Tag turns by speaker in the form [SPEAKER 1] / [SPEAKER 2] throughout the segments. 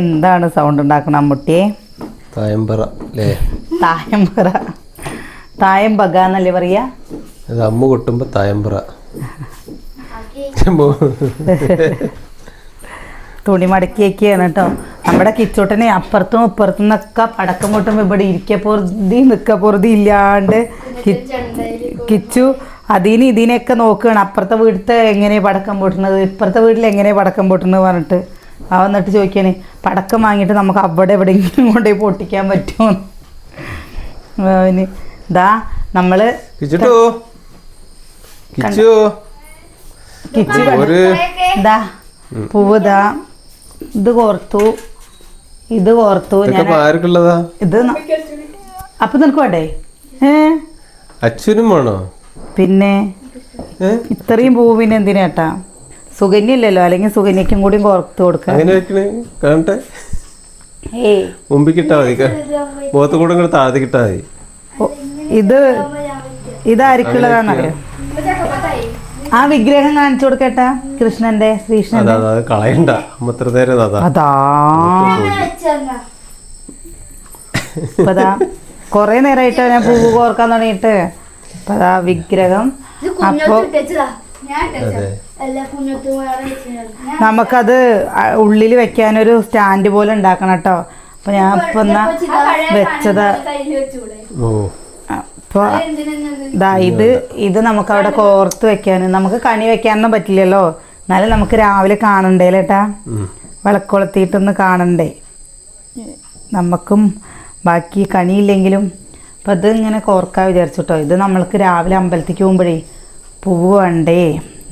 [SPEAKER 1] എന്താണ് സൗണ്ട് ഉണ്ടാക്കണം അമ്മുട്ടിയെ?
[SPEAKER 2] തായമ്പറ അല്ലേ
[SPEAKER 1] തായമ്പറ. തായമ്പക എന്നല്ലേ പറയാ?
[SPEAKER 2] അത് അമ്മ കൊട്ടുമ്പോ തായമ്പറ.
[SPEAKER 1] തുണി മടക്കി വെക്കുകയാണ് കേട്ടോ. നമ്മുടെ കിച്ചോട്ടനെ അപ്പുറത്തും ഇപ്പുറത്തും നിന്നൊക്കെ പടക്കം പൊട്ടുമ്പോൾ ഇവിടെ ഇരിക്ക പൊറുതി നിൽക്ക പൊറുതി ഇല്ലാണ്ട് കിച്ചു അതിന് ഇതിനെയൊക്കെ നോക്കുകയാണ് അപ്പുറത്തെ വീട്ടിലത്തെ എങ്ങനെയാ പടക്കം പൊട്ടുന്നത്? ഇപ്പുറത്തെ വീട്ടിൽ എങ്ങനെയാ പടക്കം പൊട്ടുന്നത് പറഞ്ഞിട്ട്. അവ എന്നിട്ട് ചോദിക്കാന് പടക്കം വാങ്ങിയിട്ട് നമുക്ക് അവിടെ എവിടെയെങ്കിലും കൊണ്ടുപോയി പൊട്ടിക്കാൻ പറ്റുമോ? അവന് ഇതാ
[SPEAKER 2] നമ്മൾ
[SPEAKER 1] ഇതാ പൂവ് ഇതാ ഇത് കോർത്തു. ഇത് കോർത്തു ഞാൻ ഇത് അപ്പൊ നിനക്ക് വേണ്ടേ? ഏഹ്
[SPEAKER 2] അച്ഛനും വേണോ?
[SPEAKER 1] പിന്നെ ഇത്രയും പൂവിന് എന്തിനാട്ടാ സുകന്യല്ലല്ലോ അല്ലെങ്കിൽ സുകന്യക്കും കൂടി കോർത്ത് കൊടുക്കാം
[SPEAKER 2] അങ്ങനെ വെക്കണേ കാണട്ടെ.
[SPEAKER 1] ഏയ്.
[SPEAKER 2] മുമ്പിൽ കിട്ടാ മതി മുഖത്ത് കൂടെ ഇങ്ങോട്ട് താഴത്ത് കിട്ടാ മതി.
[SPEAKER 1] ഓ, ഇത് ഇതായിരിക്കുള്ളതാണെന്നറിയോ ആ വിഗ്രഹം കാണിച്ചു കൊടുക്കട്ടാ കൃഷ്ണന്റെ
[SPEAKER 2] ശ്രീകൃഷ്ണന്റെ. കളയണ്ട. നേരം അതാ.
[SPEAKER 1] അതാ. കൊറേ നേരമായിട്ടോ ഞാൻ പൂവ് കോർക്കാൻ തുടങ്ങിയിട്ട്. അപ്പൊ അതാ വിഗ്രഹം അപ്പൊ നമുക്കത് ഉള്ളിൽ വെക്കാനൊരു സ്റ്റാൻഡ് പോലെ ഉണ്ടാക്കണം കേട്ടോ. അപ്പൊ ഞാൻ ഇപ്പൊ എന്നാ വെച്ചത്.
[SPEAKER 2] ഓ.
[SPEAKER 1] അപ്പൊ ഇത്? ഇത് നമുക്ക് അവിടെ കോർത്ത് വെക്കാൻ. നമുക്ക് കണി വെക്കാനൊന്നും പറ്റില്ലല്ലോ. എന്നാലും നമുക്ക് രാവിലെ കാണണ്ടേ ലേട്ടാ? വിളക്കൊളത്തിയിട്ടൊന്ന് കാണണ്ടേ? നമുക്കും ബാക്കി കണിയില്ലെങ്കിലും. അപ്പം ഇത് ഇങ്ങനെ കോർക്കാൻ വിചാരിച്ചു കേട്ടോ ഇത് നമ്മൾക്ക് രാവിലെ അമ്പലത്തിൽ പോകുമ്പോഴേ പൂവ് വേണ്ടേ?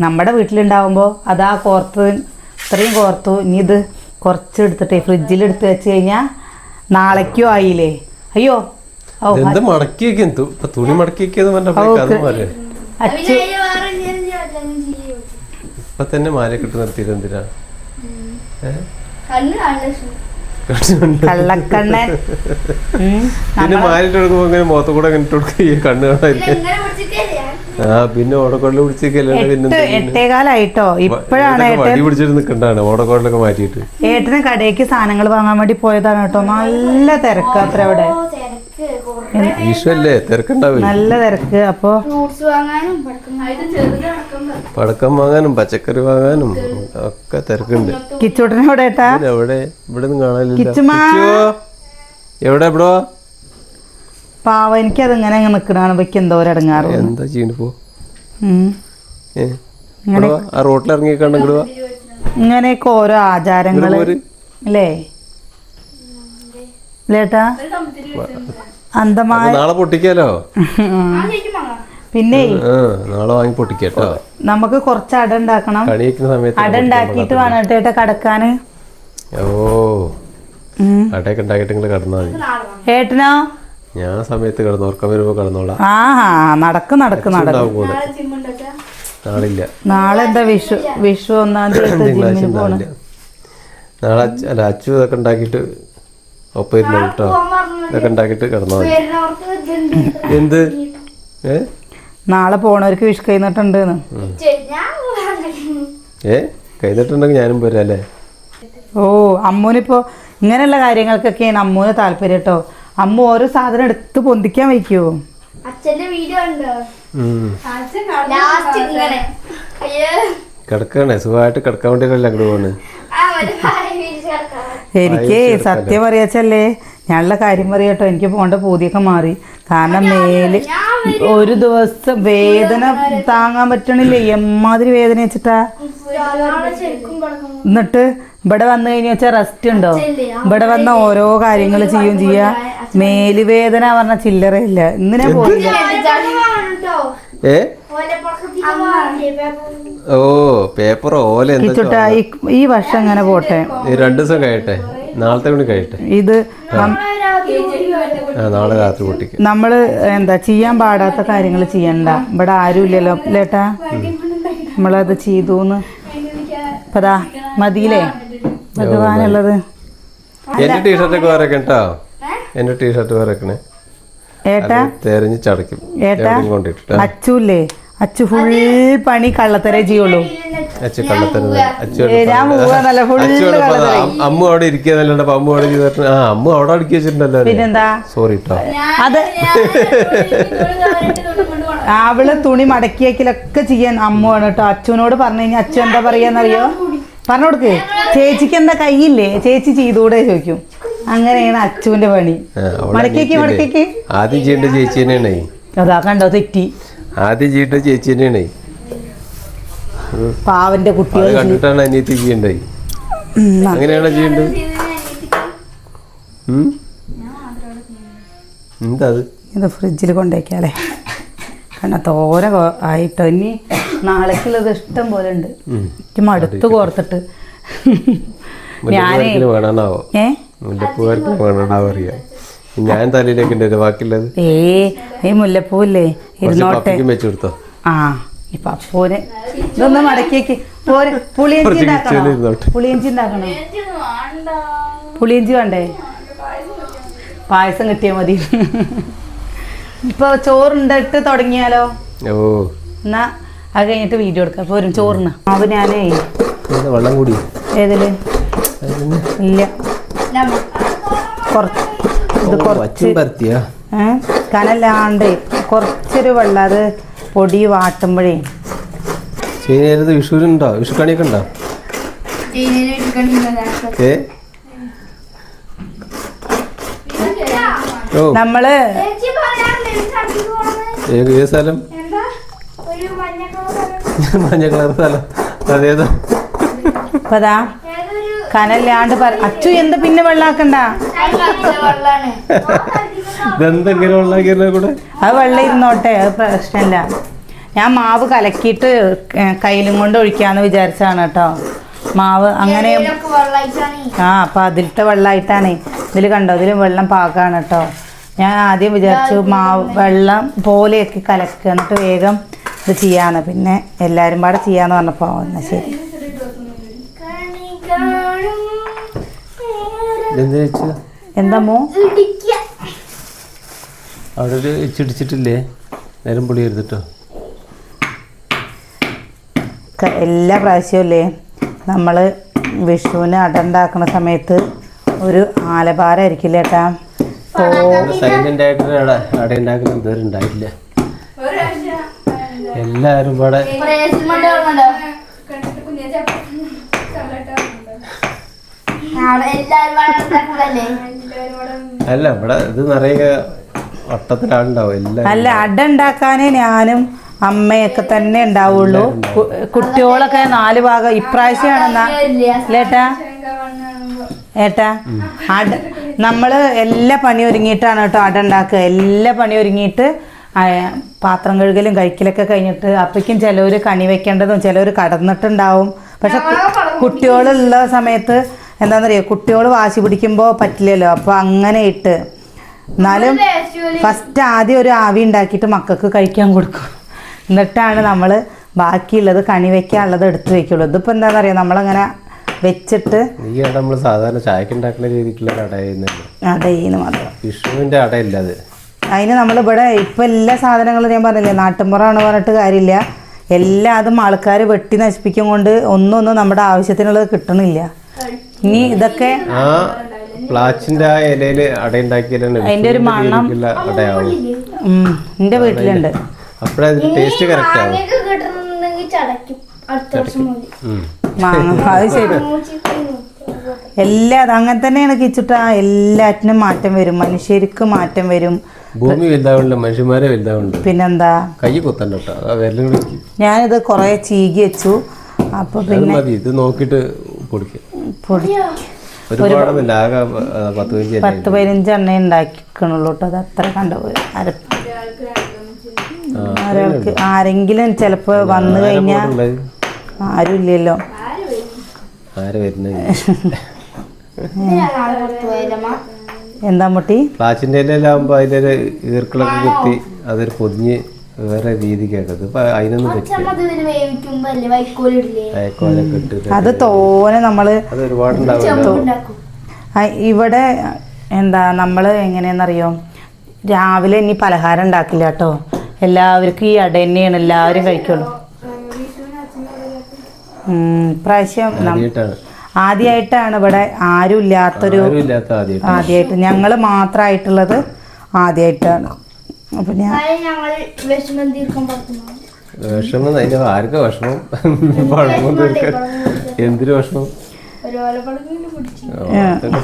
[SPEAKER 1] നമ്മുടെ വീട്ടിലുണ്ടാവുമ്പോൾ അതാ കോർത്ത് ഇത്രയും കോർത്തു. ഇനി ഇത് കുറച്ച് എടുത്തിട്ട് ഫ്രിഡ്ജിൽ എടുത്ത് വെച്ച് കഴിഞ്ഞാൽ നാളേക്കോ ആയില്ലേ? അയ്യോ.
[SPEAKER 2] തുണി ഇപ്പൊ തന്നെ എന്തിനാ?
[SPEAKER 1] കള്ളക്കണ്ണൻ.
[SPEAKER 2] പിന്നെ മാലിട്ട് കൊടുക്കുമ്പോ ഇങ്ങനെ മുഖത്ത് കൂടെ ഇങ്ങനെ ഇട്ട് കൊടുക്കുക കണ്ണ് പിന്നെ ഓടക്കോടിൽ പിടിച്ചേക്കല്ലേ പിന്നെ
[SPEAKER 1] എട്ട് എട്ടേകാലായിട്ടോ? ഇപ്പോഴാണ്
[SPEAKER 2] വടി പിടിച്ചിട്ട് നിക്കണ്ടാണ് ഓടക്കോടിലൊക്കെ മാറ്റിയിട്ട്.
[SPEAKER 1] ഏട്ടന് കടയ്ക്ക് സാധനങ്ങൾ വാങ്ങാൻ വേണ്ടി പോയതാണ് കേട്ടോ. നല്ല തിരക്ക് അത്ര അവിടെ
[SPEAKER 2] വിഷല്ലേ തിരക്കുണ്ടാവില്ല?
[SPEAKER 1] നല്ല തിരക്ക്. അപ്പോ
[SPEAKER 3] പടക്കം
[SPEAKER 2] വാങ്ങാനും. പച്ചക്കറി വാങ്ങാനും ഒക്കെ തിരക്കുണ്ട്.
[SPEAKER 1] കിച്ചോട്ടനെ
[SPEAKER 2] പിന്നെ എവിടെ ഇവിടെ നിന്ന് കാണാനില്ല.
[SPEAKER 1] കിച്ചുമാ.
[SPEAKER 2] എവിടെ എവിടെ
[SPEAKER 1] പാവ എനിക്കത് ഇങ്ങനെ നിൽക്കണാണ് വെക്ക് എന്തോ ഇടങ്ങാറ്
[SPEAKER 2] എന്താ ചെയ്യണ്ട് പോ ആ റോട്ടിൽ ഇറങ്ങി കണ്ടെങ്കിൽ
[SPEAKER 1] ഇങ്ങനെയൊക്കെ ഓരോ
[SPEAKER 2] ആചാരങ്ങൾ.
[SPEAKER 1] അല്ലേ ലേട്ടാ അന്തമായ
[SPEAKER 2] നാളെ പൊട്ടിക്കാലോ?
[SPEAKER 1] പിന്നെ
[SPEAKER 2] നാളെ വാങ്ങി പൊട്ടിക്കാട്ടോ.
[SPEAKER 1] നമുക്ക് കുറച്ച് അട ഉണ്ടാക്കണം. അട ഉണ്ടാക്കിയിട്ട് വേണം കേട്ടോ കടക്കാന്.
[SPEAKER 2] ഓ. അടയൊക്കെ ഉണ്ടാക്കിയിട്ട്
[SPEAKER 1] ഏട്ടനോ?
[SPEAKER 2] ഞാൻ സമയത്ത് കിടന്നു ഉറക്കം വരുമ്പോ കിടന്നോളാം.
[SPEAKER 1] ആ നടക്ക് നടക്ക് നടക്ക്.
[SPEAKER 2] നാളില്ല.
[SPEAKER 1] നാളെ എന്താ വിഷു വിഷു ഒന്നാം തീയതി ജിമ്മിന് പോണം?
[SPEAKER 2] നാളെ അല്ല അച്ചു ഇതൊക്കെ ഉണ്ടാക്കിയിട്ട് ഒപ്പം ഇരുന്നു കേട്ടോ ഇതൊക്കെ ഉണ്ടാക്കിയിട്ട്
[SPEAKER 3] ഇതുണ്ട്
[SPEAKER 2] എന്ത്? ഏ?
[SPEAKER 1] നാളെ പോണവർക്ക് വിഷു കൈന്നിട്ടുണ്ട്
[SPEAKER 3] ചെ- ഞാൻ പോകാൻ
[SPEAKER 2] ഏ? കഴിഞ്ഞിട്ടുണ്ടെങ്കിൽ ഞാനും പോരാ അല്ലേ
[SPEAKER 1] ഓ അമ്മൂനിപ്പോ ഇങ്ങനെയുള്ള കാര്യങ്ങൾക്കൊക്കെയാണ് അമ്മൂന് താല്പര്യം കേട്ടോ അമ്മ ഓരോ സാധനം എടുത്ത് പൊന്തിക്കാൻ വയ്ക്കുവോ
[SPEAKER 3] അച്ഛന്റെ വീഡിയോ ഉണ്ടോ. ലാസ്റ്റ് ഇങ്ങനെ.
[SPEAKER 2] കിടക്കണേ സുഖമായിട്ട് കിടക്കാൻ വേണ്ടിയല്ലേ അങ്ങോട്ട് പോണ്.
[SPEAKER 1] എനിക്ക് സത്യം പറയാച്ചല്ലേ ഞാനുള്ള കാര്യം പറയട്ടോ എനിക്ക് പോണ്ട പൂതിയൊക്കെ മാറി. കാരണം മേൽ ഒരു ദിവസം വേദന താങ്ങാൻ പറ്റണില്ലേ? എമ്മാതിരി വേദന വെച്ചിട്ടാ. എന്നിട്ട് ഇവിടെ വന്നു കഴിഞ്ഞ വെച്ചാൽ റെസ്റ്റ് ഉണ്ടോ? ഇവിടെ വന്ന ഓരോ കാര്യങ്ങൾ ചെയ്യും ചെയ്യാ. മേലുവേദന പറഞ്ഞ ചില്ലറയില്ല ഇന്ന് ഞാൻ പോയില്ല
[SPEAKER 2] ഏ? ഓ പേപ്പർ ഓല
[SPEAKER 1] കിച്ചുട്ടാ ഈ വർഷം ഇങ്ങനെ പോട്ടെ?
[SPEAKER 2] രണ്ടു ദിവസം കഴിയട്ടെ. നാളത്തെ കൂടി കഴിയട്ടെ.
[SPEAKER 1] ഇത്
[SPEAKER 2] നാളെ രാത്രി കുട്ടിക്ക്
[SPEAKER 1] നമ്മൾ എന്താ ചെയ്യാൻ പാടാത്ത കാര്യങ്ങൾ ചെയ്യണ്ട. ഇവിടെ ആരുമില്ലല്ലോ ലേട്ടാ നമ്മളത് ചെയ്തു പതാ മതിയില്ലേ? ഭഗവാനുള്ളത്
[SPEAKER 2] എന്റെ ടീഷർട്ടൊക്കെ വരക്കണം കേട്ടോ എന്റെ ടീഷർട്ട് വരക്കണേ
[SPEAKER 1] ഏട്ടാ?
[SPEAKER 2] തെരഞ്ഞു
[SPEAKER 1] ഏട്ടാ? അച്ചുല്ലേ? അച്ചു ഫുൾ പണി കള്ളത്തരേ ചെയ്യുള്ളൂ ഞാൻ പോവാന്നല്ല,
[SPEAKER 2] അമ്മ അവിടെ അമ്മ അവിടെ ചെയ്തിട്ട് ആ അമ്മ അവിടെ അടുക്കി വെച്ചിട്ടുണ്ടല്ലോ
[SPEAKER 1] പിന്നെന്താ
[SPEAKER 2] സോറി കേട്ടോ
[SPEAKER 1] അത് അവൾ തുണി മടക്കിയേക്കിലൊക്കെ ചെയ്യാൻ അമ്മുവാണ് കേട്ടോ അച്ഛനോട് പറഞ്ഞു കഴിഞ്ഞാൽ അച്ഛൻ എന്താ പറയാന്നറിയോ പറഞ്ഞു കൊടുക്ക് ചേച്ചിക്ക് എന്താ കയ്യില്ലേ ചേച്ചി ചെയ്തുകൂടെ ചോദിക്കും അങ്ങനെയാണ് അച്ചുവിന്റെ പണി
[SPEAKER 2] മടക്കിയേക്ക്?
[SPEAKER 1] മടക്കേക്ക്
[SPEAKER 2] ആദ്യം ചെയ്യേണ്ട ചേച്ചി തന്നെയാണ്
[SPEAKER 1] അതാ കണ്ടോ തെറ്റി
[SPEAKER 2] ആദ്യം ചീട്ട ചേച്ചി തന്നെയാണേ
[SPEAKER 1] പാവന്റെ
[SPEAKER 2] അത്
[SPEAKER 1] കുട്ടികൾ
[SPEAKER 2] കണ്ടിട്ടാണ് അനിയത്തി
[SPEAKER 1] ചെയ്യണ്ടായി
[SPEAKER 2] അങ്ങനെയാണോ ചെയ്യേണ്ടത്? ഉം? എന്താ അത്
[SPEAKER 1] ഇത് ഫ്രിഡ്ജിൽ കൊണ്ടേക്കാലേ കാരണം തോര കൊ- ആയിട്ടോ ഇനി നാളേക്കുള്ളത് ഇഷ്ടം പോലെ ഉണ്ട്. എനിക്ക് മടുത്ത് കോർത്തിട്ട്. ഞാനേ
[SPEAKER 2] മുല്ലപ്പൂവാർക്കിന് വേണമെന്നാവോ
[SPEAKER 1] ഏ?
[SPEAKER 2] മുല്ലപ്പൂവാർക്കിന് വേണമെന്നാവോ അറിയാം. ഞാൻ തലയിലേക്ക് ഉണ്ട്? ബാക്കിയുള്ളത്
[SPEAKER 1] ഏ ഈ മുല്ലപ്പൂല്ലേ ഇരുന്നോട്ടെ.
[SPEAKER 2] വെച്ചു കൊടുത്തോ?
[SPEAKER 1] ആ ഇപ്പൊ അപ്പൂന് ഇതൊന്ന് മടക്കിയേക്ക്. പോരെ പുളിയഞ്ചി ഉണ്ടാക്കണോ. പുളിയഞ്ചി ഉണ്ടാക്കണോ? പുളിയഞ്ചി വേണ്ടേ. പായസം കിട്ടിയാ മതി. ഇപ്പൊ ചോറുണ്ടിട്ട് തുടങ്ങിയാലോ?
[SPEAKER 2] ഓ.
[SPEAKER 1] എന്നാ അത് കഴിഞ്ഞിട്ട് വീഡിയോ എടുക്കാം. പോരും ചോറിന്. അത് ഞാനേ.
[SPEAKER 2] വെള്ളം കൂടി?
[SPEAKER 1] ഏതിൽ? ഇല്ല. കുറച്ച്. ഇത് കുറച്ച് കനല്ലാണ്ട് കുറച്ചൊരു വെള്ളം അത് പൊടി വാട്ടുമ്പോഴേ.
[SPEAKER 2] ചെയ്യുന്നത് വിഷുവിനുണ്ടോ? വിഷു കണിയൊക്കെ ഉണ്ടോ ഏ
[SPEAKER 3] നമ്മൾ
[SPEAKER 2] ഏത് സ്ഥലം?
[SPEAKER 3] മഞ്ഞ കളർ
[SPEAKER 2] സ്ഥലം. അതേതോ?
[SPEAKER 1] കനല്ലാണ്ട് പറ അച്ചു എന്ത് പിന്നെ വെള്ളാക്കണ്ട?
[SPEAKER 2] ഇതെന്തെങ്കിലും ഉണ്ടാക്കിയല്ലോ കൂടെ?
[SPEAKER 1] അത് വെള്ളം ഇരുന്നോട്ടെ അത് പ്രശ്നമില്ല. ഞാൻ മാവ് കലക്കിയിട്ട് കയ്യിലും കൊണ്ട് ഒഴിക്കാന്ന് വിചാരിച്ചാണ് കേട്ടോ. മാവ് അങ്ങനെ ആ അപ്പൊ അതിലത്തെ വെള്ളമായിട്ടാണ് ഇതിൽ കണ്ടോ? ഇതിൽ വെള്ളം പാകാണ് കേട്ടോ. ഞാൻ ആദ്യം വിചാരിച്ചു മാവ് വെള്ളം പോലെയൊക്കെ കലക്കുക എന്നിട്ട് വേഗം ഇത് ചെയ്യാന്ന്. പിന്നെ എല്ലാരും പാടെ ചെയ്യാന്ന് പറഞ്ഞപ്പോ എന്നാ ശരി
[SPEAKER 3] കണി കാണും
[SPEAKER 2] ഇതെന്താ വെച്ചാ
[SPEAKER 1] എന്താ മോ?
[SPEAKER 3] ഇടിക്ക.
[SPEAKER 2] അവിടെ ഒരു ചിടിച്ചിട്ടില്ലേ നേരം പുളി എടുത്തിട്ടോ
[SPEAKER 1] ക- എല്ലാ പ്രാവശ്യവും അല്ലേ നമ്മൾ വിഷുവിന് അടണ്ടാക്കുന്ന സമയത്ത് ഒരു ആലഭാരമായിരിക്കില്ല ഏട്ടാ?
[SPEAKER 2] ഉണ്ടായിട്ടില്ല. എല്ലാരും ഇവിടെ അല്ല ഇവിടെ ഇത് നിറയെ വട്ടത്തിലാളുണ്ടാവും എല്ലാം
[SPEAKER 1] അല്ല അട ഉണ്ടാക്കാനേ ഞാനും അമ്മയൊക്കെ തന്നെ ഉണ്ടാവുള്ളൂ. കുട്ടികളൊക്കെ നാല് ഭാഗം. ഇപ്രാവശ്യമാണെന്നാ? ലേട്ടാ? ഏട്ടാ അട നമ്മൾ എല്ലാ പണി ഒരുങ്ങിയിട്ടാണ് കേട്ടോ അട ഉണ്ടാക്കുക. എല്ലാ പണി ഒരുങ്ങിയിട്ട് പാത്രം കഴുകലും കഴിക്കലൊക്കെ കഴിഞ്ഞിട്ട് അപ്പയ്ക്കും ചിലവർ കണി വെക്കേണ്ടതും ചിലവർ കടന്നിട്ടുണ്ടാവും. പക്ഷെ കുട്ടികളുള്ള സമയത്ത് എന്താണെന്നറിയോ കുട്ടികൾ വാശി പിടിക്കുമ്പോൾ പറ്റില്ലല്ലോ. അപ്പോൾ അങ്ങനെ ഇട്ട് എന്നാലും ഫസ്റ്റ് ആദ്യം ഒരു ആവി ഉണ്ടാക്കിയിട്ട് മക്കൾക്ക് കഴിക്കാൻ കൊടുക്കും. എന്നിട്ടാണ് നമ്മൾ ബാക്കിയുള്ളത് കണി വെക്കാനുള്ളത് എടുത്ത് വെക്കുള്ളൂ. ഇതിപ്പോൾ അറിയാം നമ്മളങ്ങനെ വെച്ചിട്ട്
[SPEAKER 2] ഈ അട നമ്മൾ സാധാരണ ചായക്ക് ഉണ്ടാക്കുന്ന രീതിക്കുള്ള
[SPEAKER 1] മാത്രം.
[SPEAKER 2] അടയില്ല അത്.
[SPEAKER 1] അതിന് നമ്മളിവിടെ ഇപ്പം എല്ലാ സാധനങ്ങളും ഞാൻ പറഞ്ഞില്ലേ നാട്ടിൻപുറമാണ് പറഞ്ഞിട്ട് കാര്യമില്ല. എല്ലാ അതും ആൾക്കാർ വെട്ടി നശിപ്പിക്കും കൊണ്ട് ഒന്നും ഒന്നും നമ്മുടെ ആവശ്യത്തിനുള്ളത് കിട്ടണില്ല. ഇനി ഇതൊക്കെ
[SPEAKER 2] ആ പ്ലാച്ചിന്റെ ആ ഇലയിൽ അട ഉണ്ടാക്കിയാലാണ്
[SPEAKER 1] അതിന്റെ ഒരു മണം.
[SPEAKER 2] അടയാവും
[SPEAKER 1] എന്റെ വീട്ടിലുണ്ട്.
[SPEAKER 2] അപ്പോഴേ ടേസ്റ്റ് കറക്റ്റ് ആവും.
[SPEAKER 1] മാങ്ങ അത് ശരി. എല്ലാ അങ്ങനെ തന്നെയാണ് കിച്ചിട്ട. എല്ലാറ്റിനും മാറ്റം വരും. മനുഷ്യർക്ക് മാറ്റം വരും.
[SPEAKER 2] ഭൂമി വലുതാവുണ്ട് മനുഷ്യന്മാരെ വലുതാവുണ്ട്.
[SPEAKER 1] പിന്നെന്താ?
[SPEAKER 2] കൈ കുത്തണ്ട
[SPEAKER 1] ഞാനിത് കൊറേ ചീകി വെച്ചു.
[SPEAKER 2] അപ്പൊ
[SPEAKER 1] പിന്നെ
[SPEAKER 2] ഇത് നോക്കിട്ട് പൊടിക്കുക പത്ത് പതിനഞ്ച്
[SPEAKER 1] എണ്ണ ഉണ്ടാക്കിക്കണുള്ളൂ കേട്ടോ അത് അത്ര കണ്ടുപോയി ഒരാൾക്ക് ആരെങ്കിലും ചിലപ്പോ വന്നു കഴിഞ്ഞാൽ ആരും ഇല്ലല്ലോ. എന്താ മുട്ടി?
[SPEAKER 2] പ്ലാച്ചിന്റെ അതിലൊരു ഈർക്കിളൊക്കെ കുത്തി അതൊരു പൊതിഞ്ഞ് വേറെ രീതിക്കാണ് ഇതിപ്പോ അതിനൊന്നും ഇട്ടിട്ട്
[SPEAKER 1] അത് തോനെ നമ്മൾ
[SPEAKER 2] അത്
[SPEAKER 1] ഇവിടെ എന്താ നമ്മൾ എങ്ങനെയാണെന്നറിയോ? രാവിലെ ഇനി പലഹാരം ഉണ്ടാക്കില്ല കേട്ടോ. എല്ലാവർക്കും ഈ അട തന്നെയാണ് എല്ലാവരും കഴിക്കുള്ളൂ. പ്രാവശ്യം
[SPEAKER 2] ആദ്യമായിട്ടാണ്.
[SPEAKER 1] ഇവിടെ ആരും ഇല്ലാത്തൊരു
[SPEAKER 2] ആരും ഇല്ലാത്ത ആദ്യമായിട്ട്
[SPEAKER 1] ആദ്യമായിട്ട് ഞങ്ങൾ മാത്രമായിട്ടുള്ളത് ആദ്യമായിട്ടാണ്. അപ്പം ഞാൻ
[SPEAKER 3] വിഷമം
[SPEAKER 2] അതിന്റെ ആർക്കാ വിഷമം? പഴമം തീർക്കാൻ എന്തൊരു വിഷമം?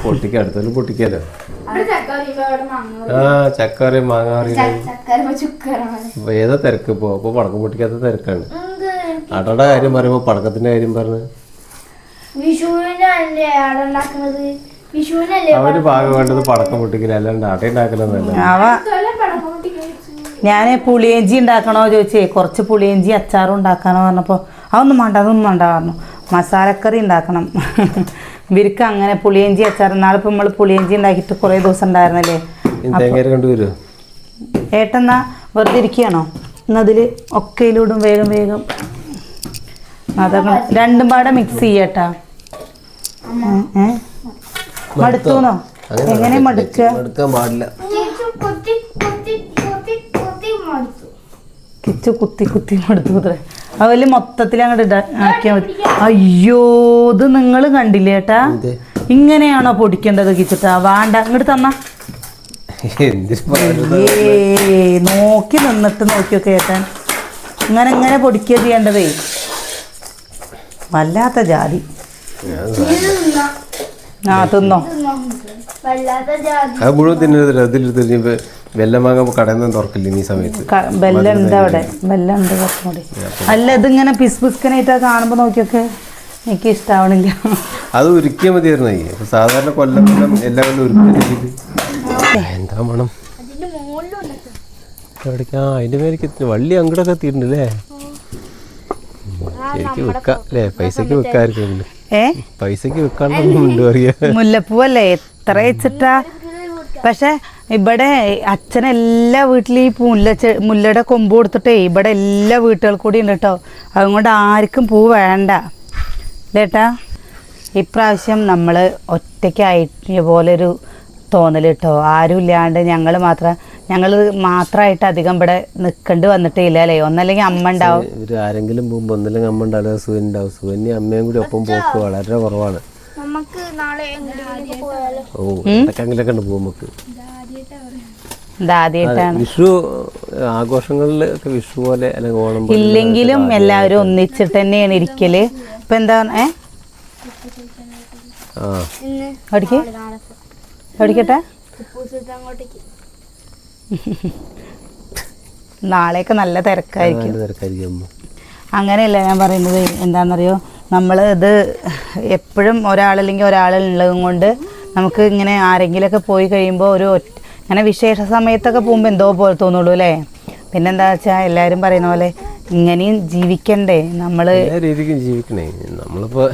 [SPEAKER 2] പൊട്ടിക്ക അടുത്തൊക്കെ പൊട്ടിക്കാലോ ആ ചക്കറി ഇപ്പൊ ഏതാ തിരക്ക് ഇപ്പൊ? അപ്പൊ പടക്കം പൊട്ടിക്കാത്ത തിരക്കാണ്. അടയുടെ കാര്യം പറയുമ്പോ പടക്കത്തിന്റെ കാര്യം പറഞ്ഞു. അവർ ഭാഗം വേണ്ടത് പടക്കം പൊട്ടിക്കില്ല അല്ലാണ്ട് അട ഉണ്ടാക്കലൊന്നല്ല
[SPEAKER 1] ഞാൻ പുളിയഞ്ചി ഉണ്ടാക്കണോ ചോദിച്ചേ കുറച്ച് പുളിയഞ്ചി അച്ചാറും ഉണ്ടാക്കാനോ പറഞ്ഞപ്പോൾ അതൊന്നും വേണ്ട അതൊന്നും വേണ്ട പറഞ്ഞു. മസാലക്കറി ഉണ്ടാക്കണം. ഇവർക്ക് അങ്ങനെ പുളിയഞ്ചി അച്ചാർ നാളിപ്പോൾ നമ്മൾ പുളിയഞ്ചി ഉണ്ടാക്കിയിട്ട് കുറേ ദിവസം ഉണ്ടായിരുന്നല്ലേ? ഏട്ടെന്നാ വെറുതെ ഇരിക്കുകയാണോ? എന്നതിൽ ഒക്കെയിലൂടും വേഗം വേഗം. അതൊക്കെ രണ്ടും പാടെ മിക്സ് ചെയ്യട്ടാ. ഏ? മടുത്തൂന്നോ? എങ്ങനെ മടുക്കുക?
[SPEAKER 2] പാടില്ല
[SPEAKER 3] ചേച്ചി കുത്തി കുത്തി കുത്തി കുത്തി മടുത്തു
[SPEAKER 1] കിച്ചു കുത്തി കുത്തി മടുത്തു അത്രേ അവൽ മൊത്തത്തിൽ അങ്ങോട്ട് ആക്കിയാ ആക്കിയാൽ മതി. അയ്യോ ഇത് നിങ്ങൾ കണ്ടില്ലേ ഏട്ടാ? ഇങ്ങനെയാണോ പൊടിക്കേണ്ടത് കിച്ചിട്ടാ? വേണ്ട ഇങ്ങോട്ട് തന്നാ. നോക്കി നിന്നിട്ട് നോക്കിയൊക്കെ ഏട്ടൻ ഇങ്ങനെ ഇങ്ങനെ പൊടിക്കുക ചെയ്യേണ്ടതേ. വല്ലാത്ത ജാതി. ആ തിന്നോ.
[SPEAKER 2] അത് മുഴുവൻ തിന്നരുത് അതിലെടുത്ത് ഇനിയിപ്പോ വെല്ലം വാങ്ങുമ്പോ കടയിൽ നിന്ന് തുറക്കില്ല ഈ സമയത്ത്.
[SPEAKER 1] ക- ബെല്ലം ഉണ്ട് അവിടെ. ബെല്ലം ഉണ്ട് കുറച്ചും കൂടി. അല്ല ഇതിങ്ങനെ പിസ് കാണുമ്പോ കാണുമ്പോൾ നോക്കിയൊക്കെ എനിക്ക് ഇഷ്ടാവണില്ല.
[SPEAKER 2] അത് ഒരുക്കിയാൽ മതിയായിരുന്നു അയ്യേ. സാധാരണ കൊല്ലം കൊല്ലം എല്ലാ കൊല്ലം ഒരുക്കിയത് എന്താ മണം? എവിടേക്കാ? മേലേക്ക് എത്തി വള്ളി അങ്ങോട്ടൊക്കെ എത്തിയിട്ടുണ്ടല്ലേ അല്ലേ? പൈസക്ക് വിൽക്കാമായിരിക്കും
[SPEAKER 1] ഏ?
[SPEAKER 2] പൈസക്ക് വിൽക്കാണ്ടൊന്നും മുല്ലപ്പൂ
[SPEAKER 1] മുല്ലപ്പൂവല്ലേ? എത്ര വെച്ചിട്ടാ? പക്ഷെ ഇവിടെ അച്ഛൻ എല്ലാ വീട്ടിലും ഈ മുല്ല മുല്ലയുടെ കൊമ്പ് കൊടുത്തിട്ടേ ഇവിടെ എല്ലാ വീട്ടുകൾ കൂടി ഉണ്ട് കേട്ടോ. അതുകൊണ്ട് ആർക്കും പൂ വേണ്ട. ഇതേട്ടാ ഇപ്രാവശ്യം നമ്മൾ ഒറ്റയ്ക്കായിട്ട് പോലൊരു തോന്നൽ കേട്ടോ. ആരും ഇല്ലാണ്ട് ഞങ്ങൾ മാത്രം ഞങ്ങൾ മാത്രമായിട്ട് അധികം ഇവിടെ നിൽക്കേണ്ടി വന്നിട്ടേ ഇല്ല അല്ലേ? ഒന്നല്ലെങ്കിൽ അമ്മ ഉണ്ടാവും.
[SPEAKER 2] ആരെങ്കിലും പോകുമ്പോൾ ഒന്നല്ലെങ്കിൽ അമ്മ ഉണ്ടാവില്ല. സുഖൻ ഉണ്ടാവും സുഖന്യ അമ്മയും കൂടി ഒപ്പം പോക്ക് വളരെ കുറവാണ്.
[SPEAKER 3] നമുക്ക് നാളെ
[SPEAKER 2] ഓ ഇടയ്ക്കെങ്കിലൊക്കെ ഉണ്ട് പോകും നമുക്ക്.
[SPEAKER 1] ഇതാദ്യമായിട്ടാണ്
[SPEAKER 2] വിഷു ആഘോഷങ്ങളിൽ ഒക്കെ വിഷു പോലെ അല്ലെങ്കിൽ ഓണം പോലെ
[SPEAKER 1] ഇല്ലെങ്കിലും എല്ലാവരും ഒന്നിച്ചിട്ട് തന്നെയാണ് ഇരിക്കൽ. ഇപ്പൊ എന്താ ഏ?
[SPEAKER 2] ആ.
[SPEAKER 3] ഇന്ന്
[SPEAKER 1] പഠിക്ക്
[SPEAKER 3] നാളെ
[SPEAKER 1] പഠിക്കട്ടെ നാളെയൊക്കെ നല്ല തിരക്കായിരിക്കും.
[SPEAKER 2] നല്ല തിരക്കായിരിക്കും അമ്മ.
[SPEAKER 1] അങ്ങനെയല്ല ഞാൻ പറയുന്നത്. എന്താണെന്നറിയോ നമ്മൾ ഇത് എപ്പോഴും ഒരാളല്ലെങ്കിൽ ഒരാളുള്ളതും കൊണ്ട് നമുക്ക് ഇങ്ങനെ ആരെങ്കിലുമൊക്കെ പോയി കഴിയുമ്പോൾ ഒരു ഇങ്ങനെ വിശേഷ സമയത്തൊക്കെ പോകുമ്പോൾ എന്തോ പോലെ തോന്നുള്ളൂ അല്ലേ? പിന്നെന്താ വെച്ചാൽ എല്ലാവരും പറയുന്ന പോലെ ഇങ്ങനെയും ജീവിക്കണ്ടേ? നമ്മൾ
[SPEAKER 2] ജീവിക്കണേ. നമ്മളിപ്പോ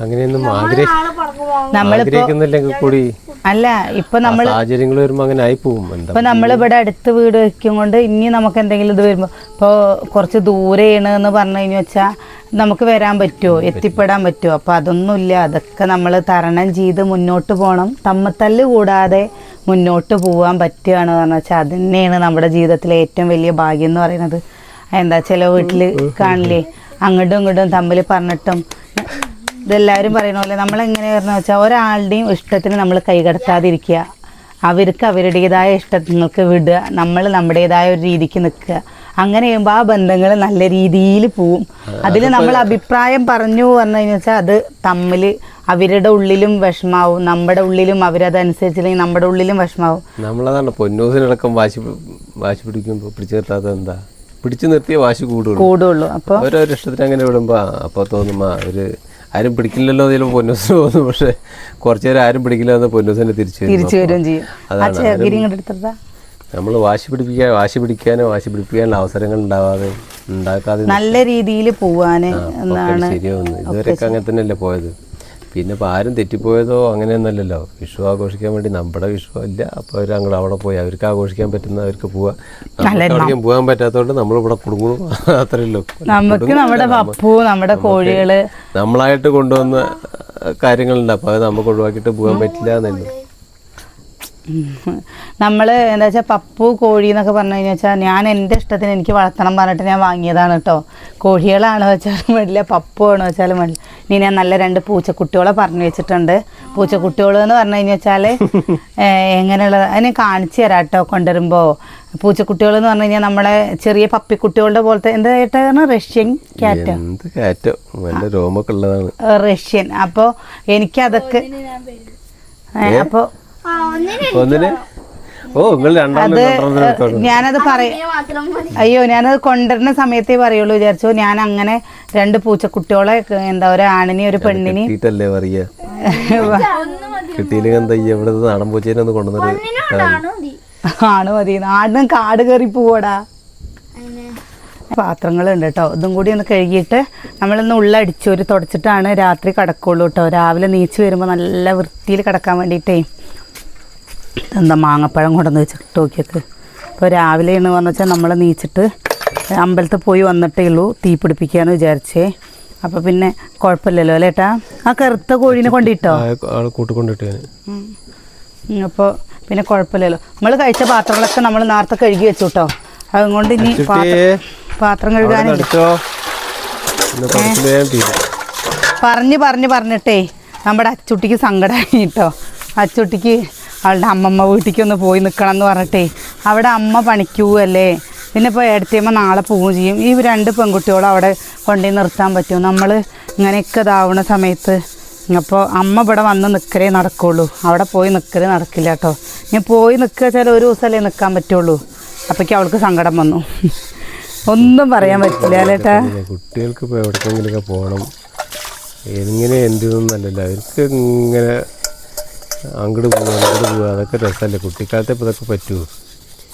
[SPEAKER 2] അങ്ങനെയൊന്നും ആഗ്രഹിക്കുന്നില്ലെങ്കിൽ കൂടി
[SPEAKER 1] അല്ല ഇപ്പൊ നമ്മൾ
[SPEAKER 2] സാഹചര്യങ്ങൾ വരുമ്പോ അങ്ങനെ ആയി പോകും
[SPEAKER 1] ഇപ്പൊ നമ്മളിവിടെ അടുത്ത് വീട് വെക്കും കൊണ്ട് ഇനി നമുക്ക് എന്തെങ്കിലും ഇത് വരുമ്പോ ഇപ്പൊ കുറച്ച് ദൂരെയാണ് എന്ന് പറഞ്ഞു കഴിഞ്ഞു വെച്ചാ നമുക്ക് വരാൻ പറ്റുമോ എത്തിപ്പെടാൻ പറ്റുമോ അപ്പോൾ അതൊന്നുമില്ല. അതൊക്കെ നമ്മൾ തരണം ചെയ്ത് മുന്നോട്ട് പോകണം തമ്മത്തല്ല് കൂടാതെ മുന്നോട്ട് പോകാൻ പറ്റുകയാണ് പറഞ്ഞു വെച്ചാൽ അത് തന്നെയാണ് നമ്മുടെ ജീവിതത്തിലെ ഏറ്റവും വലിയ ഭാഗ്യം എന്ന് പറയുന്നത്. എന്താ ചില വീട്ടിൽ കാണില്ലേ? അങ്ങോട്ടും ഇങ്ങോട്ടും തമ്മിൽ പറഞ്ഞിട്ടും ഇതെല്ലാവരും പറയുന്ന പോലെ നമ്മൾ പറഞ്ഞു വെച്ചാൽ ഒരാളുടെയും ഇഷ്ടത്തിന് നമ്മൾ കൈകടത്താതിരിക്കുക. അവർക്ക് അവരുടേതായ ഇഷ്ടങ്ങൾക്ക് വിടുക. നമ്മൾ നമ്മുടേതായ ഒരു രീതിക്ക് നിൽക്കുക. അങ്ങനെ ചെയ്യുമ്പോൾ ആ ബന്ധങ്ങൾ നല്ല രീതിയിൽ പോവും. അതിൽ നമ്മൾ അഭിപ്രായം പറഞ്ഞു പറഞ്ഞു കഴിഞ്ഞാൽ വെച്ചാൽ അത് തമ്മിൽ അവരുടെ ഉള്ളിലും വിഷമാവും. നമ്മുടെ ഉള്ളിലും അവരതനുസരിച്ചില്ലെങ്കിൽ നമ്മുടെ ഉള്ളിലും വിഷമാവും.
[SPEAKER 2] നമ്മളതാണ് പൊന്നൂസിനടക്കം വാശി വാശി പിടിക്കുമ്പോൾ പിടിച്ചു നിർത്താത്ത എന്താ? പിടിച്ചു നിർത്തിയ വാശി കൂടുള്ളൂ.
[SPEAKER 1] കൂടുള്ളൂ. അപ്പോൾ
[SPEAKER 2] ഓരോ ഇഷ്ടത്തിന് അങ്ങനെ വിടുമ്പോ അപ്പൊ തോന്നുമ്പോ അവർ ആരും പിടിക്കില്ലല്ലോ എന്തെങ്കിലും പൊന്നൂസിന് പോകുന്നു പക്ഷെ കുറച്ചു നേരം ആരും പിടിക്കില്ല എന്ന് പൊന്നൂസിനെ തിരിച്ചു വരും.
[SPEAKER 1] തിരിച്ചു ചെയ്യും.
[SPEAKER 2] അതാണ്.
[SPEAKER 1] ചേർഗിരി
[SPEAKER 2] നമ്മൾ വാശി പിടിപ്പിക്കാൻ വാശി പിടിക്കാനോ വാശി പിടിപ്പിക്കാനുള്ള അവസരങ്ങൾ ഉണ്ടാവാതെ ഉണ്ടാക്കാതെ
[SPEAKER 1] നല്ല രീതിയിൽ
[SPEAKER 2] ഒക്കെ
[SPEAKER 1] എന്നാണ്
[SPEAKER 2] ഇതുവരെയൊക്കെ അങ്ങനെ തന്നെയല്ലേ പോയത്? പിന്നെ ഇപ്പോൾ ആരും തെറ്റിപ്പോയതോ അങ്ങനെയൊന്നുമല്ലല്ലോ. വിഷു ആഘോഷിക്കാൻ വേണ്ടി നമ്മുടെ വിഷു അല്ല. അപ്പോൾ അവർ അങ്ങോട്ട് അവിടെ പോയി. അവർക്ക് ആഘോഷിക്കാൻ പറ്റുന്ന അവർക്ക് പോവാം. എവിടേക്കും പോകാൻ പറ്റാത്തതുകൊണ്ട് നമ്മൾ ഇവിടെ കുടുങ്ങുന്നു അത്രയല്ലോ
[SPEAKER 1] നമുക്ക് നമ്മുടെ പപ്പു നമ്മുടെ കോഴികൾ.
[SPEAKER 2] നമ്മളായിട്ട് കൊണ്ടുവന്ന കാര്യങ്ങളുണ്ട്. അപ്പോൾ അത് നമുക്ക് ഒഴിവാക്കിയിട്ട് പോകാൻ പറ്റില്ല എന്നുള്ളൂ
[SPEAKER 1] നമ്മൾ എന്താ വെച്ചാൽ പപ്പു കോഴി എന്നൊക്കെ പറഞ്ഞു കഴിഞ്ഞാൽ വെച്ചാൽ ഞാൻ എന്റെ ഇഷ്ടത്തിന് എനിക്ക് വളർത്തണം പറഞ്ഞിട്ട് ഞാൻ വാങ്ങിയതാണ് കേട്ടോ കോഴികളാണ് വെച്ചാലും വേണ്ടില്ല പപ്പു ആണോ വെച്ചാലും വേണ്ടില്ല ഇനി ഞാൻ നല്ല രണ്ട് പൂച്ചക്കുട്ടികളെ പറഞ്ഞു വെച്ചിട്ടുണ്ട്. പൂച്ചക്കുട്ടികൾ എന്ന് പറഞ്ഞു കഴിഞ്ഞാൽ വെച്ചാൽ എങ്ങനെയുള്ളത് അതിനെ കാണിച്ചു തരാം കേട്ടോ കൊണ്ടുവരുമ്പോൾ പൂച്ചക്കുട്ടികൾ എന്ന് പറഞ്ഞു കഴിഞ്ഞാൽ നമ്മളെ ചെറിയ പപ്പിക്കുട്ടികളുടെ പോലത്തെ എന്താ ഏട്ടാ റഷ്യൻ ക്യാറ്റ്?
[SPEAKER 2] എന്ത് കാറ്റോ നല്ല രോമൊക്കെ ഉള്ളതാണ്.
[SPEAKER 1] റഷ്യൻ. അപ്പോൾ എനിക്കതൊക്കെ അപ്പോൾ
[SPEAKER 3] ഒന്നിന്
[SPEAKER 2] ഓ നിങ്ങൾ
[SPEAKER 1] അത്. ഞാനത് പറയ അയ്യോ ഞാനത് കൊണ്ടുവരുന്ന സമയത്തേ പറയുള്ളൂ വിചാരിച്ചു. ഞാൻ അങ്ങനെ രണ്ട് പൂച്ചക്കുട്ടികളെ എന്താ ഒരു ആണിനെ ഒരു പെണ്ണിനെ ആണ് മതി. നാടിനും കാട് കയറി പോവാടാ.
[SPEAKER 3] പാത്രങ്ങൾ
[SPEAKER 1] ഉണ്ട് കേട്ടോ. ഇതും കൂടി ഒന്ന് കഴുകിയിട്ട് നമ്മളിന്ന് ഉള്ളടിച്ചൊരു തുടച്ചിട്ടാണ് രാത്രി കിടക്കുള്ളൂ കേട്ടോ. രാവിലെ നീച്ച് വരുമ്പോൾ നല്ല വൃത്തിയിൽ കിടക്കാൻ വേണ്ടിയിട്ടേ എന്താ മാങ്ങപ്പഴം കൊണ്ടുവന്ന് വെച്ചിട്ട് നോക്കിയൊക്കെ. ഇപ്പോൾ രാവിലെ ഇണ് പറഞ്ഞു വെച്ചാൽ നമ്മൾ നീച്ചിട്ട് അമ്പലത്തിൽ പോയി വന്നിട്ടേ ഉള്ളൂ തീ പിടിപ്പിക്കാന്ന് വിചാരിച്ചേ. അപ്പോൾ പിന്നെ കുഴപ്പമില്ലല്ലോ അല്ലേ ഏട്ടാ? ആ കറുത്ത കോഴീനെ കൊണ്ടിട്ടോ?
[SPEAKER 2] കൂട്ടിക്കൊണ്ടിട്ട്
[SPEAKER 1] അപ്പോൾ പിന്നെ കുഴപ്പമില്ലല്ലോ നമ്മൾ കഴിച്ച പാത്രങ്ങളൊക്കെ നമ്മൾ നേരത്തെ കഴുകി വെച്ചു കേട്ടോ അതുകൊണ്ട് ഇനി പാത്രം
[SPEAKER 2] കഴുകാനും
[SPEAKER 1] പറഞ്ഞ് പറഞ്ഞ് പറഞ്ഞിട്ടേ നമ്മുടെ അച്ചുട്ടിക്ക് സങ്കടമായി കേട്ടോ. അച്ചുട്ടിക്ക് അവളുടെ അമ്മമ്മ വീട്ടിലേക്കൊന്ന് പോയി നിൽക്കണം എന്ന് പറഞ്ഞിട്ടേ. അവിടെ അമ്മ പണിക്കൂ അല്ലേ പിന്നെ ഇപ്പോൾ ഏടത്തിയമ്മ നാളെ പോവുകയും ചെയ്യും. ഈ രണ്ട് പെൺകുട്ടികളും അവിടെ കൊണ്ടുപോയി നിർത്താൻ പറ്റുമോ? നമ്മൾ ഇങ്ങനെയൊക്കെ ഇതാവുന്ന സമയത്ത് അപ്പോൾ അമ്മ ഇവിടെ വന്ന് നിൽക്കലേ നടക്കുള്ളൂ. അവിടെ പോയി നിൽക്കലേ നടക്കില്ല കേട്ടോ. ഞാൻ പോയി നിൽക്കുക വെച്ചാൽ ഒരു ദിവസമല്ലേ നിൽക്കാൻ പറ്റുള്ളൂ. അപ്പോഴേക്കും അവൾക്ക് സങ്കടം വന്നു. ഒന്നും പറയാൻ പറ്റില്ല അല്ലേട്ടാ
[SPEAKER 2] കുട്ടികൾക്ക് ഇപ്പോൾ എവിടേക്കെങ്കിലുമൊക്കെ പോകണം. എങ്ങനെ എന്തെന്നല്ലല്ലോ അവർക്ക് ഇങ്ങനെ അങ്ങോട്ട് പോവുക അങ്ങോട്ട് പോവുക അതൊക്കെ രസമല്ലേ കുട്ടിക്കാലത്തെ ഇപ്പോൾ ഇതൊക്കെ പറ്റുമോ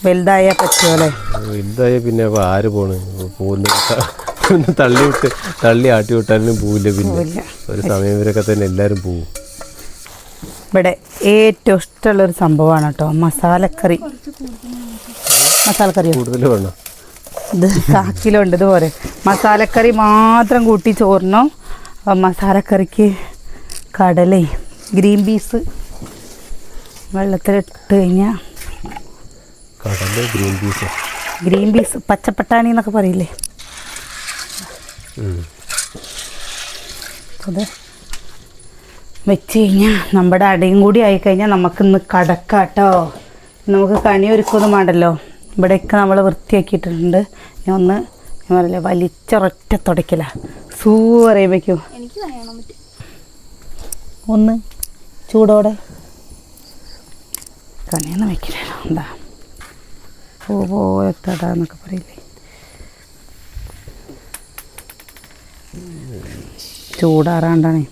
[SPEAKER 1] വലുതായ പറ്റുമല്ലേ
[SPEAKER 2] വലുതായ പിന്നെ അപ്പോൾ ആര് പോണ്? പോകുന്ന തള്ളി വിട്ട് തള്ളി ആട്ടി വിട്ടാലും പോവില്ല പിന്നെ. ഒരു സമയം വരെയൊക്കെ തന്നെ എല്ലാവരും പോവും.
[SPEAKER 1] ഇവിടെ ഏറ്റവും ഇഷ്ടമുള്ളൊരു സംഭവമാണ് കേട്ടോ മസാലക്കറി. മസാലക്കറി
[SPEAKER 2] കൂടുതൽ വേണം?
[SPEAKER 1] ഇത് കാക്കിലുണ്ട് ഇതുപോലെ. മസാലക്കറി മാത്രം കൂട്ടി ചോറിനോ? മസാലക്കറിക്ക് കടലേ ഗ്രീൻ പീസ് വെള്ളത്തിലിട്ട് കഴിഞ്ഞാൽ
[SPEAKER 2] കടല ഗ്രീൻ പീസ്.
[SPEAKER 1] ഗ്രീൻ പീസ് പച്ചപ്പട്ടാണി എന്നൊക്കെ പറയില്ലേ? അത് വെച്ച് കഴിഞ്ഞാൽ നമ്മുടെ അടയും കൂടി ആയിക്കഴിഞ്ഞാൽ നമുക്കിന്ന് കടക്കാട്ടോ. നമുക്ക് കണി ഒരുക്കൊന്നും വേണ്ടല്ലോ. ഇവിടെയൊക്കെ നമ്മൾ വൃത്തിയാക്കിയിട്ടുണ്ട്. ഞാൻ ഒന്ന് ഞാൻ പറയില്ല വലിച്ചൊരൊറ്റ തുടയ്ക്കല. സൂ പറയുമ്പോഴേക്കും ഒന്ന് ചൂടോടെ കണിയൊന്നും വെക്കില്ലല്ലോ എന്താ? പൂ പോലത്തടാന്നൊക്കെ പറയില്ലേ. ചൂടാറാണ്ടാണേ.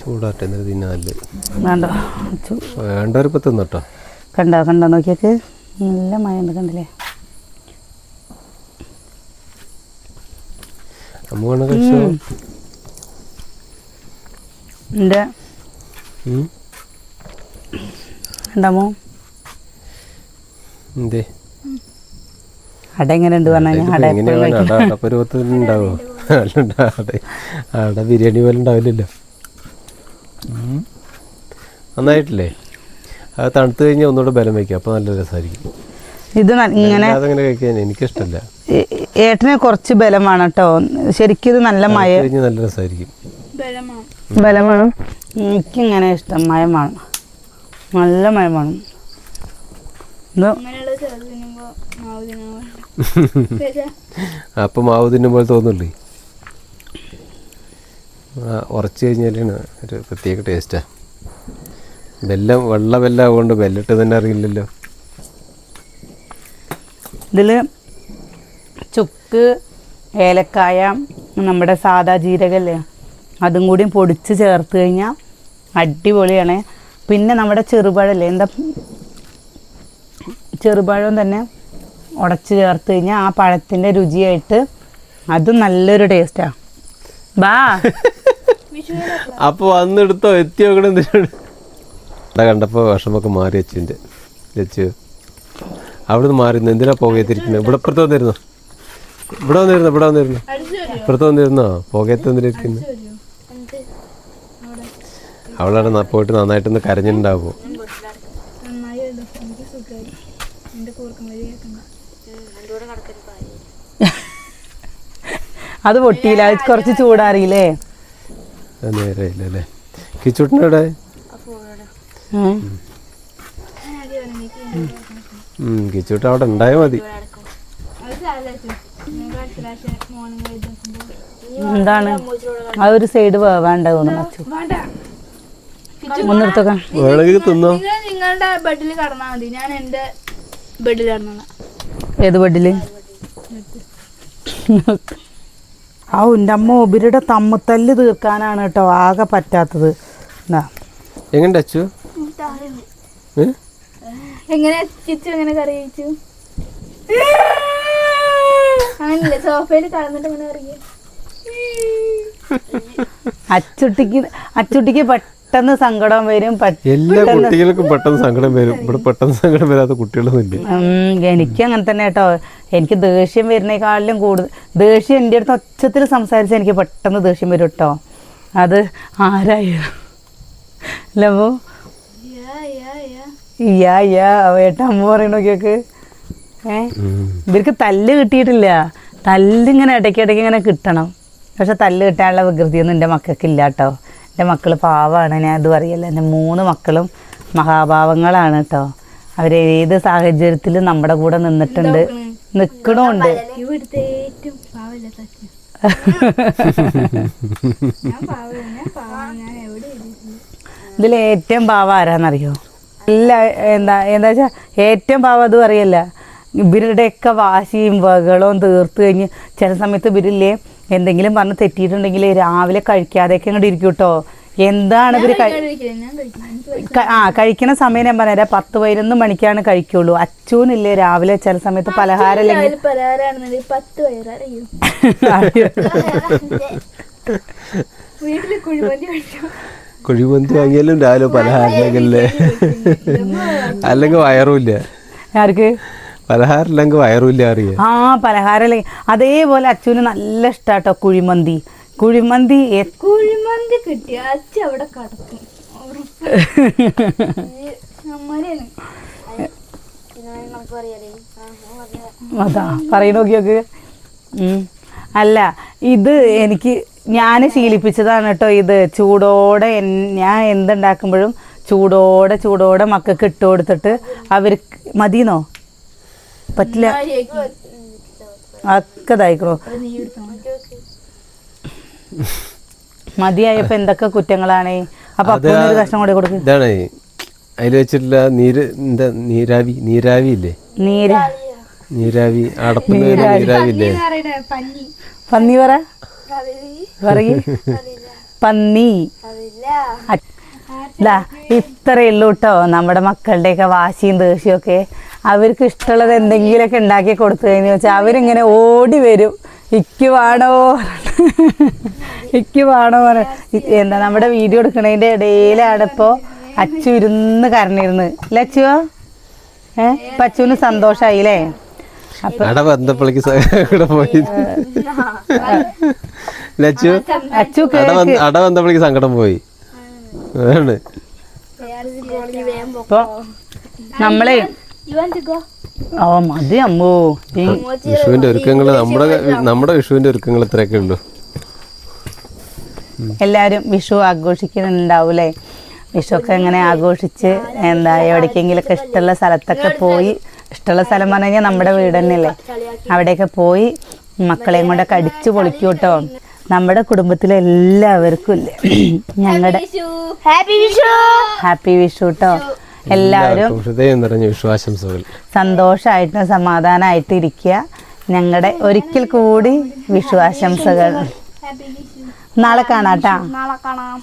[SPEAKER 2] ചൂടാട്ടെ തിന്നാൽ
[SPEAKER 1] വേണ്ട? ചൂ-
[SPEAKER 2] വേണ്ടവരിപ്പോൾ തിന്നട്ടോ.
[SPEAKER 1] കണ്ടോ കണ്ടോ നോക്കിയൊക്കെ. നല്ല മഴ ഉണ്ട് കണ്ടില്ലേ? എന്റെ
[SPEAKER 2] എന്റെ.
[SPEAKER 1] ഉണ്ടാമോ?
[SPEAKER 2] എന്തേ?
[SPEAKER 1] അട എങ്ങനെ ഉണ്ട് പറഞ്ഞു കഴിഞ്ഞാൽ അട കഴിക്കും.
[SPEAKER 2] അട ബിരിയാണി പോലെ ഉണ്ടാവില്ലല്ലോ. നന്നായിട്ടില്ലേ? അത് തണുത്ത് കഴിഞ്ഞാൽ ഒന്നുകൂടെ ബലം വയ്ക്കും അപ്പോൾ നല്ല രസമായിരിക്കും
[SPEAKER 1] ഇത് ഇങ്ങനെ
[SPEAKER 2] അതങ്ങനെ കഴിക്കാൻ എനിക്കിഷ്ടമല്ല
[SPEAKER 1] ഏട്ടന് കുറച്ച് ബലം വേണം കേട്ടോ. ശരിക്കും ഇത് നല്ല
[SPEAKER 2] കഴിഞ്ഞാൽ നല്ല രസമായിരിക്കും
[SPEAKER 3] ബലമാണ്.
[SPEAKER 1] ബലം വേണം എനിക്കിങ്ങനെ ഇഷ്ടം മയം വേണം. നല്ല
[SPEAKER 3] മയമാണ്. മാവ് തിന്നുമ്പോൾ
[SPEAKER 2] അപ്പം മാവ് തിന്നും പോലെ തോന്നുള്ളൂ ആ ഉറച്ചു കഴിഞ്ഞാലാണ് ഒരു പ്രത്യേക ടേസ്റ്റാ ബെല്ലം വെള്ള ബെല്ലം ആവുകൊണ്ട് ബെല്ലിട്ട് തന്നെ അറിയില്ലല്ലോ.
[SPEAKER 1] ഇതിൽ ചുക്ക് ഏലക്കായ നമ്മുടെ സാദാ ജീരകല്ലേ? അതും കൂടി പൊടിച്ച് ചേർത്ത് കഴിഞ്ഞാൽ അടിപൊളിയാണ്. പിന്നെ നമ്മുടെ ചെറുപഴല്ലേ എന്താ ചെറുപഴം തന്നെ ഉടച്ച് ചേർത്ത് കഴിഞ്ഞാൽ ആ പഴത്തിന്റെ രുചിയായിട്ട് അതും നല്ലൊരു ടേസ്റ്റാണ് ബാ.
[SPEAKER 2] അപ്പോൾ വന്നെടുത്തോ എത്തി എന്തിനാണ്? കണ്ടപ്പോൾ വിഷമൊക്കെ മാറി അച്ഛന്റെ അച്ഛ അവിടെ നിന്ന് മാറി എന്തിനാ പോകത്തിരിക്കുന്നത് ഇവിടെ ഇപ്പുറത്ത് വന്നിരുന്നോ? ഇവിടെ വന്നിരുന്നോ? ഇവിടെ വന്നിരുന്നോ? ഇപ്പുറത്ത് വന്നിരുന്നോ? വന്നിരിക്കുന്നു. അവളവിടെ പോയിട്ട് നന്നായിട്ടൊന്ന് കരഞ്ഞിട്ടുണ്ടാവുമോ?
[SPEAKER 1] അത് പൊട്ടിയില്ല. കുറച്ച് ചൂടാറിയില്ലേ? നേരെയില്ലല്ലേ
[SPEAKER 2] കിച്ചുട്ട് അവിടെ ഉണ്ടായ മതി.
[SPEAKER 1] എന്താണ്? ആ ഒരു സൈഡ് വേവാണ്ടാവുന്നു ഒന്നെടുത്തൊക്കെ
[SPEAKER 2] വേണമെങ്കിൽ തിന്നോ?
[SPEAKER 4] നിങ്ങൾ നിങ്ങളുടെ ബെഡിൽ കടന്നാൽ മതി. ഞാൻ എന്റെ ബെഡിൽ കടന്നോളാം.
[SPEAKER 1] ഏത് ബെഡിൽ? ആ എന്റെ അമ്മ ഇവരുടെ തമ്മത്തല്ല് തീർക്കാനാണ് കേട്ടോ. ആകെ പറ്റാത്തത്. എന്നാ
[SPEAKER 2] എങ്ങനെ അച്ചു?
[SPEAKER 4] എങ്ങനെ ചിച്ചു എങ്ങനെ കറി കഴിച്ചു? അങ്ങനല്ലേ സോഫയിൽ കടന്നിട്ട് അങ്ങനെ അറിയാം
[SPEAKER 1] അച്ചുട്ടിക്ക് അച്ചുട്ടിക്ക് പെട്ടെന്ന് സങ്കടം വരും
[SPEAKER 2] എല്ലാ കുട്ടികൾക്കും പെട്ടെന്ന് സങ്കടം വരും. ഇവിടെ പെട്ടെന്ന് സങ്കടം വരാത്ത കുട്ടികളൊന്നും ഇല്ല?
[SPEAKER 1] ഉം, എനിക്ക് അങ്ങനെ തന്നെ കേട്ടോ. എനിക്ക് ദേഷ്യം വരുന്നേക്കാളിലും കൂടുതൽ ദേഷ്യം എന്റെ അടുത്ത് ഒച്ചത്തിൽ സംസാരിച്ച എനിക്ക് പെട്ടെന്ന് ദേഷ്യം വരും കേട്ടോ. അത് ആരായിരുന്നു ലവോ യാ യാ ഏട്ടാ അമ്മ പറയണ കേക്ക് ഏ. ഇവർക്ക് തല്ല് കിട്ടിയിട്ടില്ല. തല്ലിങ്ങനെ ഇടയ്ക്കിടയ്ക്ക് ഇങ്ങനെ കിട്ടണം. പക്ഷെ തല്ല് കിട്ടാനുള്ള വികൃതിയൊന്നും എന്റെ മക്കൾക്ക് ഇല്ല കേട്ടോ. എന്റെ മക്കൾ പാവമാണ് ഞാൻ ഇത് പറയല്ല. എന്റെ മൂന്ന് മക്കളും മഹാഭാവങ്ങളാണ് കേട്ടോ അവരേത് സാഹചര്യത്തിലും നമ്മുടെ കൂടെ നിന്നിട്ടുണ്ട്. നിൽക്കണമുണ്ട്. ഇതിൽ ഏറ്റവും പാവം ആരാന്നറിയോ? ഇല്ല എന്താ എന്താ വെച്ചാൽ ഏറ്റവും പാവം അതും അറിയല്ല ഇവരുടെയൊക്കെ വാശിയും വകളും തീർത്ത് കഴിഞ്ഞ് ചില സമയത്ത് ഇവരില്ലേ എന്തെങ്കിലും പറഞ്ഞ് തെറ്റിയിട്ടുണ്ടെങ്കിൽ രാവിലെ കഴിക്കാതെയൊക്കെ ഇങ്ങോട്ട് ഇരിക്കും കേട്ടോ എന്താണ് ഇവർ
[SPEAKER 4] കഴിക്കില്ല
[SPEAKER 1] ആ കഴിക്കണ സമയം ഞാൻ പറഞ്ഞുതരാം. പത്ത് പതിനൊന്ന് മണിക്കാണ് കഴിക്കുള്ളൂ. അച്ചൂനില്ലേ രാവിലെ ചില സമയത്ത് പലഹാരം
[SPEAKER 4] കുഴിമന്തി
[SPEAKER 2] വാങ്ങിയാലും രാവിലെ പലഹാരം അല്ലെങ്കിൽ വയറുമില്ല
[SPEAKER 1] ആർക്ക്?
[SPEAKER 2] പലഹാരം ഇല്ലെങ്കിൽ വയറുമില്ല അറിയാം.
[SPEAKER 1] ആ പലഹാരം അല്ലെങ്കിൽ അതേപോലെ അച്ഛന് നല്ല ഇഷ്ടാട്ടോ കുഴിമന്തി. കുഴിമന്തി
[SPEAKER 4] കുഴിമന്തി കിട്ടിയ അച്ഛ അവിടെ കടക്കും.
[SPEAKER 1] അതാ പറയ നോക്കി നോക്ക്. അല്ല ഇത് എനിക്ക് ഞാൻ ശീലിപ്പിച്ചതാണ് കേട്ടോ ഇത്. ചൂടോടെ ഞാൻ എന്തുണ്ടാക്കുമ്പോഴും ചൂടോടെ ചൂടോടെ മക്കൾക്ക് ഇട്ട് കൊടുത്തിട്ട് അവർക്ക് മതിയെന്നോ? പറ്റില്ല. ഒക്കെ
[SPEAKER 4] ഇതായിക്കോ
[SPEAKER 1] മതിയായപ്പോ എന്തൊക്കെ കുറ്റങ്ങളാണ്? അപ്പൊ
[SPEAKER 2] അത്
[SPEAKER 1] അപ്പൊ ഒരു കഷ്ണം കൂടെ കൊടുക്ക്.
[SPEAKER 2] ഇതാണ് അതിൽ വെച്ചിട്ടുള്ള നീര് എന്താ നീരാവി നീരാവി ഇല്ലേ?
[SPEAKER 1] നീര.
[SPEAKER 2] നീരാവി അടപ്പിന് നീരാവി. ഇല്ലേ?
[SPEAKER 4] പന്നി
[SPEAKER 1] പറ. പറയ്. പന്നി. ഇത്രയുള്ളൂ കേട്ടോ നമ്മുടെ മക്കളുടെയൊക്കെ വാശിയും ദേഷ്യവും ഒക്കെ അവർക്ക് ഇഷ്ടമുള്ളത് എന്തെങ്കിലുമൊക്കെ ഉണ്ടാക്കി കൊടുത്തു കഴിഞ്ഞു വെച്ചാൽ അവരിങ്ങനെ ഓടി വരും. ഇക്ക് വേണോ ഇക്ക് വേണോ എന്താ നമ്മുടെ വീഡിയോ എടുക്കണതിന്റെ ഇടയിലാണ് ഇപ്പോൾ അച്ചു ഇരുന്ന് കരഞ്ഞിരുന്ന്. അല്ലേ അച്ചുവോ? ഏ? ഇപ്പം അച്ചുവിന്
[SPEAKER 2] സന്തോഷമായി അല്ലേ
[SPEAKER 1] അച്ചു?
[SPEAKER 2] സങ്കടം പോയി.
[SPEAKER 1] നമ്മളെ ഓ മതി അമ്മോ.
[SPEAKER 2] വിഷുവിന്റെ ഒരുക്കങ്ങൾ നമ്മുടെ നമ്മുടെ വിഷുവിന്റെ ഒരുക്കങ്ങൾ ഇത്രയൊക്കെ ഉള്ളൂ.
[SPEAKER 1] എല്ലാവരും വിഷു ആഘോഷിക്കുന്നുണ്ടാവൂലേ? വിഷുവൊക്കെ ഇങ്ങനെ ആഘോഷിച്ച് എന്താ എവിടേക്കെങ്കിലൊക്കെ ഇഷ്ടമുള്ള സ്ഥലത്തൊക്കെ പോയി ഇഷ്ടമുള്ള സ്ഥലം പറഞ്ഞു കഴിഞ്ഞാൽ നമ്മുടെ വീട് തന്നെയല്ലേ? അവിടെയൊക്കെ പോയി മക്കളെയും കൊണ്ടൊക്കെ അടിച്ചു പൊളിക്കും കേട്ടോ. നമ്മുടെ കുടുംബത്തിലെ എല്ലാവർക്കും ഇല്ലേ? ഞങ്ങളുടെ
[SPEAKER 3] ഹാപ്പി വിഷു.
[SPEAKER 1] ഹാപ്പി വിഷു കേട്ടോ. എല്ലാവരും
[SPEAKER 2] ഹൃദയം നിറഞ്ഞ വിശ്വാസംസകൾ
[SPEAKER 1] സന്തോഷമായിട്ടും സമാധാനമായിട്ട് ഇരിക്കുക ഞങ്ങളുടെ ഒരിക്കൽ കൂടി വിശ്വാസംസകൾ നാളെ കാണാട്ടാ
[SPEAKER 4] നാളെ കാണാം.